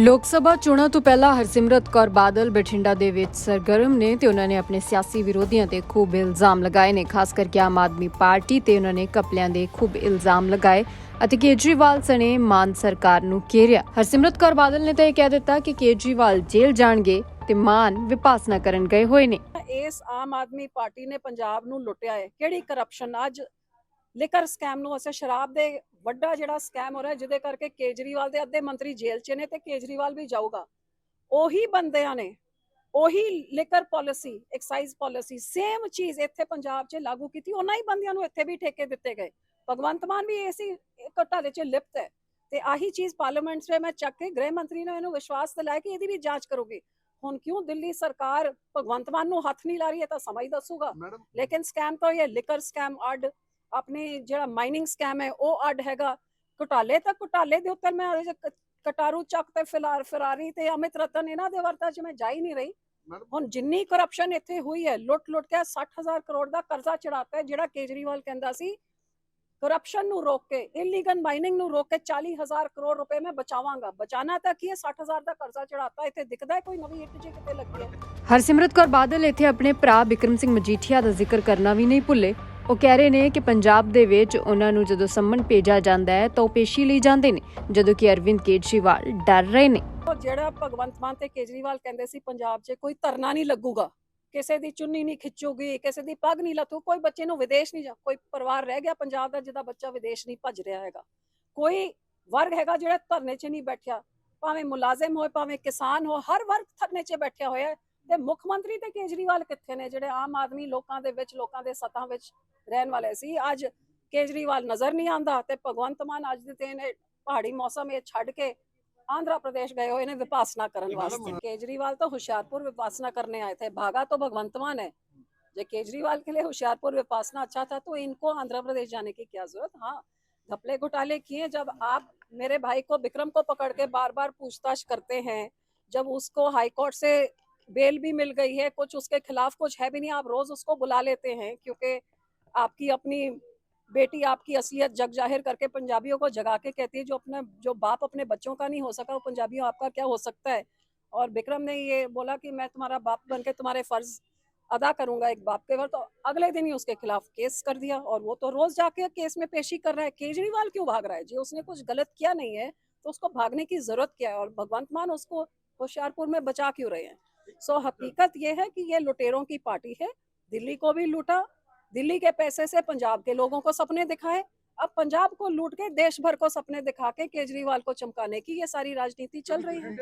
ਲੋਕ ਸਭਾ ਚੋਣਾਂ ਤੋਂ ਪਹਿਲਾਂ ਹਰਸਿਮਰਤ ਕੌਰ ਬਾਦਲ ਬਠਿੰਡਾ ਦੇ ਵਿੱਚ ਸਰਗਰਮ ਨੇ ਤੇ ਉਹਨਾਂ ਨੇ ਆਪਣੇ ਸਿਆਸੀ ਵਿਰੋਧੀਆਂ ਤੇ ਖੂਬ ਇਲਜ਼ਾਮ ਲਗਾਏ ਨੇ। ਖਾਸ ਕਰਕੇ ਆਮ ਆਦਮੀ ਪਾਰਟੀ ਤੇ ਉਹਨਾਂ ਨੇ ਕਪਲਿਆਂ ਦੇ ਖੂਬ ਇਲਜ਼ਾਮ ਲਗਾਏ ਅਤੇ ਕੇਜਰੀਵਾਲ ਸਣੇ ਮਾਨ ਸਰਕਾਰ ਨੂੰ ਘੇਰਿਆ। ਹਰਸਿਮਰਤ ਕੌਰ ਬਾਦਲ ਨੇ ਤਾਂ ਇਹ ਕਹਿ ਦਿੱਤਾ ਕਿ ਕੇਜਰੀਵਾਲ ਜੇਲ੍ਹ ਜਾਣਗੇ ਤੇ ਮਾਨ ਵਿਪਾਸਨਾ ਕਰਨ ਗਏ ਹੋਏ ਨੇ। ਇਸ ਆਮ ਆਦਮੀ ਪਾਰਟੀ ਨੇ ਪੰਜਾਬ ਨੂੰ ਲੁੱਟਿਆ ਹੈ। ਕਿਹੜੀ ਕਰਪਸ਼ਨ ਅੱਜ ਲਿਕਰ ਸਕੈਮ ਨੂੰ ਅਸੇ ਸ਼ਰਾਬ ਦੇ ਵੱਡਾ ਜਿਹੜਾ ਸਕੈਮ ਹੋ ਰਿਹਾ ਜਿਹਦੇ ਕਰਕੇ ਕੇਜਰੀਵਾਲ ਦੇ ਅੱਧੇ ਮੰਤਰੀ ਜੇਲ੍ਹ 'ਚ ਨੇ ਤੇ ਕੇਜਰੀਵਾਲ ਵੀ ਜਾਊਗਾ। ਉਹੀ ਬੰਦਿਆਂ ਨੇ ਉਹੀ liquor policy excise policy same ਚੀਜ਼ ਇੱਥੇ ਪੰਜਾਬ 'ਚ ਲਾਗੂ ਕੀਤੀ ਉਹਨਾਂ ਹੀ ਬੰਦਿਆਂ ਨੂੰ ਇੱਥੇ ਵੀ ਠੇਕੇ ਦਿੱਤੇ ਗਏ। ਭਗਵੰਤ ਮਾਨ ਵੀ ਇਸੇ ਘਟਾਲੇ 'ਚ ਲਿਪਤ ਹੈ ਤੇ ਆਹੀ ਚੀਜ਼ ਪਾਰਲੀਮੈਂਟ 'ਚ ਮੈਂ ਚੱਕ ਕੇ ਗ੍ਰਹਿ ਮੰਤਰੀ ਨੇ ਇਹਨੂੰ ਵਿਸ਼ਵਾਸ ਦਿਲਾਇਆ ਕਿ ਇਹਦੀ ਵੀ ਜਾਂਚ ਕਰੋਗੇ। ਹੁਣ ਕਿਉਂ ਦਿੱਲੀ ਸਰਕਾਰ ਭਗਵੰਤ ਮਾਨ ਨੂੰ ਹੱਥ ਨਹੀਂ ਲਾ ਰਹੀ ਹੈ ਤਾਂ ਸਮਾਂ ਹੀ ਦੱਸੂਗਾ। ਲੇਕਿਨ ਸਕੈਮ ਤਾਂ ਇਹ ਲਿਕਰ ਸਕੈਮ ਅੱਡ ਆਪਣੀ ਜਿਹੜਾ ਮਾਈਨਿੰਗ ਸਕੈਮ ਹੈ ਉਹ ਅੱਡ ਹੈਗਾ। ਘੁਟਾਲੇ ਤਾਂ ਘੁਟਾਲੇ ਦੇ ਉੱਤੇ ਮੈਂ ਕਟਾਰੂ ਚੱਕ ਤੇ ਫਿਲਾਰ ਫਰਾਰੀ ਤੇ ਅਮਿਤ ਰਤਨ ਇਹਨਾਂ ਦੇ ਵਰਤਾ 'ਚ ਮੈਂ ਜਾ ਹੀ ਨਹੀਂ ਰਹੀ। ਹੁਣ ਜਿੰਨੀ ਕਰਪਸ਼ਨ ਇੱਥੇ ਹੋਈ ਹੈ ਲੁੱਟ ਲੁੱਟ ਕੇ 60000 ਕਰੋੜ ਦਾ ਕਰਜ਼ਾ ਚੜਾਤਾ ਹੈ ਜਿਹੜਾ ਕੇਜਰੀਵਾਲ ਕਹਿੰਦਾ ਸੀ ਕਰਪਸ਼ਨ ਨੂੰ ਰੋਕ ਕੇ ਇਲੀਗਲ ਮਾਈਨਿੰਗ ਨੂੰ ਰੋਕ ਕੇ 40000 ਕਰੋੜ ਰੁਪਏ ਮੈਂ ਬਚਾਵਾਂਗਾ। ਬਚਾਣਾ ਤਾਂ ਕੀ ਹੈ? 60000 ਦਾ ਕਰਜ਼ਾ ਚੜਾਤਾ ਇੱਥੇ ਦਿਖਦਾ ਹੈ ਕੋਈ ਨਵੀਂ ਇੱਟ ਜੀ ਕਿਤੇ ਲੱਗੀ ਹੈ। ਹਰਸਿਮਰਤ ਕੌਰ ਬਾਦਲ ਇੱਥੇ ਆਪਣੇ ਭਰਾ ਬਿਕਰਮ ਸਿੰਘ ਮਜੀਠੀਆ ਦਾ ਜ਼ਿਕਰ ਕਰਨਾ ਵੀ ਨਹੀਂ ਭੁੱਲੇ। ਉਹ ਕਹਿ ਰਹੇ ਨੇ ਕਿ ਪੰਜਾਬ ਦੇ ਵਿੱਚ ਉਹਨਾਂ ਨੂੰ ਜਦੋਂ ਸੰਮਨ ਭੇਜਿਆ ਜਾਂਦਾ ਹੈ ਤਾਂ ਉਹ ਪੇਸ਼ੀ ਲਈ ਜਾਂਦੇ ਨੇ, ਜਦੋਂ ਕਿ ਅਰਵਿੰਦ ਕੇਜਰੀਵਾਲ ਡਰ ਰਹੇ ਨੇ। ਜਿਹੜਾ ਭਗਵੰਤ ਮਾਨ ਤੇ ਕੇਜਰੀਵਾਲ ਕਹਿੰਦੇ ਸੀ, ਪੰਜਾਬ 'ਚ ਕੋਈ ਧਰਨਾ ਨਹੀਂ ਲੱਗੂਗਾ। ਕਿਸੇ ਦੀ ਚੁੰਨੀ ਨਹੀਂ ਖਿੱਚੂਗੀ, ਕਿਸੇ ਦੀ ਪੱਗ ਨਹੀਂ ਲੱਥੂ, ਕੋਈ ਬੱਚੇ ਨੂੰ ਵਿਦੇਸ਼ ਨਹੀਂ ਜਾ, ਕੋਈ ਪਰਿਵਾਰ ਰਹਿ ਗਿਆ ਪੰਜਾਬ ਦਾ ਜਿਹਦਾ ਬੱਚਾ ਵਿਦੇਸ਼ ਨਹੀਂ ਭੱਜ ਰਿਹਾ ਹੈਗਾ। ਕੋਈ ਵਰਗ ਹੈਗਾ ਜਿਹੜਾ ਧਰਨੇ 'ਚ ਨਹੀਂ ਬੈਠਿਆ। ਭਾਵੇਂ ਮੁਲਾਜ਼ਮ ਹੋਏ, ਭਾਵੇਂ ਕਿਸਾਨ ਹੋ ਹਰ ਵਰਗ ਧਰਨੇ 'ਚ ਬੈਠਿਆ ਹੋਇਆ ਤੇ ਮੁੱਖ ਮੰਤਰੀ ਤੇ ਕੇਜਰੀਵਾਲ ਕਿੱਥੇ ਨੇ? ਜਿਹੜੇ ਆਮ ਆਦਮੀ ਲੋਕਾਂ ਦੇ ਵਿੱਚ, ਲੋਕਾਂ ਦੇ ਸੱਥਾਂ ਵਿੱਚ रहने वाले सी ਅੱਜ केजरीवाल नज़र नहीं ਆਂਦਾ ਤੇ ਭਗਵੰਤ ਮਾਨ ਅੱਜ पहाड़ी मौसम ਪਹਾੜੀ ਮੌਸਮ ਇਹ आंध्र प्रदेश गए हो विपासना करने वास्ते केजरीवाल तो होशियारपुर विपासना करने आए थे भागा तो भगवंत मान है जब केजरीवाल के लिए होशियारपुर विपासना अच्छा था तो इनको आंध्र प्रदेश जाने की क्या ज़रूरत हाँ घपले घोटाले किए जब आप मेरे भाई को बिक्रम को पकड़ के बार बार पूछताछ करते हैं जब उसको हाईकोर्ट से बेल भी मिल गई है कुछ उसके खिलाफ कुछ है भी नहीं आप रोज उसको बुला लेते हैं क्योंकि आपकी अपनी बेटी आपकी असलियत जग ज़ाहिर करके पंजाबियों को जगा के कहती है, जो अपने, जो बाप अपने बच्चों का नहीं हो सका, वो पंजाबियों आपका क्या हो सकता है? और विक्रम ने ये बोला कि मैं तुम्हारा बाप बन के तुम्हारे फ़र्ज़ अदा करूँगा एक बाप के वर्ष तो अगले दिन ही उसके खिलाफ केस कर दिया। और वो तो रोज जाके केस में पेशी कर रहा है। केजरीवाल क्यों भाग रहा है? जी, उसने कुछ गलत किया नहीं है तो उसको भागने की ज़रूरत क्या है? और भगवंत मान उसको होशियारपुर में बचा क्यों रहे हैं? सो हकीकत ये है कि ये लुटेरों की पार्टी है। दिल्ली को भी लूटा दिल्ली के पैसे से पंजाब के लोगों को सपने दिखाए। अब पंजाब को लूट के देश भर को सपने दिखा के केजरीवाल को चमकाने की ये सारी राजनीति चल रही है।